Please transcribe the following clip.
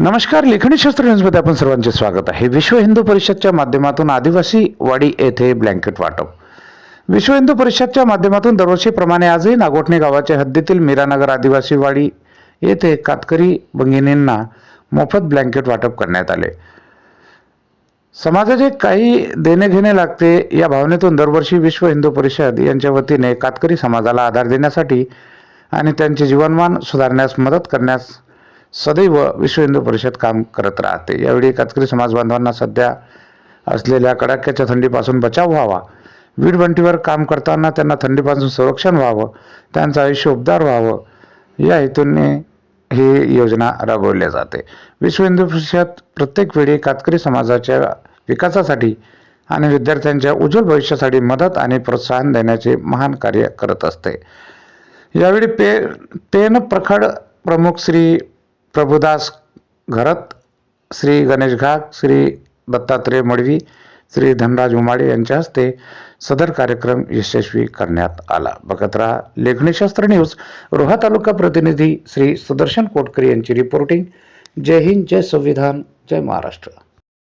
नमस्कार लेखणी शास्त्र न्यूजमध्ये आपण सर्वांचे स्वागत आहे. विश्व हिंदू परिषदच्या माध्यमातून आदिवासी वाडी येथे ब्लँकेट वाटप. विश्व हिंदू परिषदच्या माध्यमातून दरवर्षीप्रमाणे आजही नागोठणे गावाच्या हद्दीतील मीरानगर आदिवासी वाडी येथे कातकरी भगिनींना मोफत ब्लँकेट वाटप करण्यात आले. समाजाचे काही देणे घेणे लागते या भावनेतून दरवर्षी विश्व हिंदू परिषद यांच्या वतीने कातकरी समाजाला आधार देण्यासाठी आणि त्यांचे जीवनमान सुधारण्यास मदत करण्यास सदैव विश्व हिंदू परिषद काम करत राहते. यावेळी कातकरी समाज बांधवांना सध्या असलेल्या कडाक्याच्या थंडीपासून बचाव व्हावा वीटभट्टीवर काम करताना त्यांना थंडीपासून संरक्षण व्हावं त्यांचं आयुष्य उबदार व्हावं या हेतूने ही योजना राबवली जाते. विश्व हिंदू परिषद प्रत्येक वेळी कातकरी समाजाच्या विकासासाठी आणि विद्यार्थ्यांच्या उज्ज्वल भविष्यासाठी मदत आणि प्रोत्साहन देण्याचे महान कार्य करत असते. यावेळी पे पेन प्रखड प्रमुख श्री प्रभुदास घरत श्री गणेश घाग श्री दत्तात्रय मडवी श्री धनराज उमाडे यांच्या हस्ते सदर कार्यक्रम यशस्वी करण्यात आला. बघत राहा लेखणीशास्त्र न्यूज. रोहा तालुका प्रतिनिधी श्री सुदर्शन कोटकरी यांची रिपोर्टिंग जय हिंद जय संविधान जय महाराष्ट्र.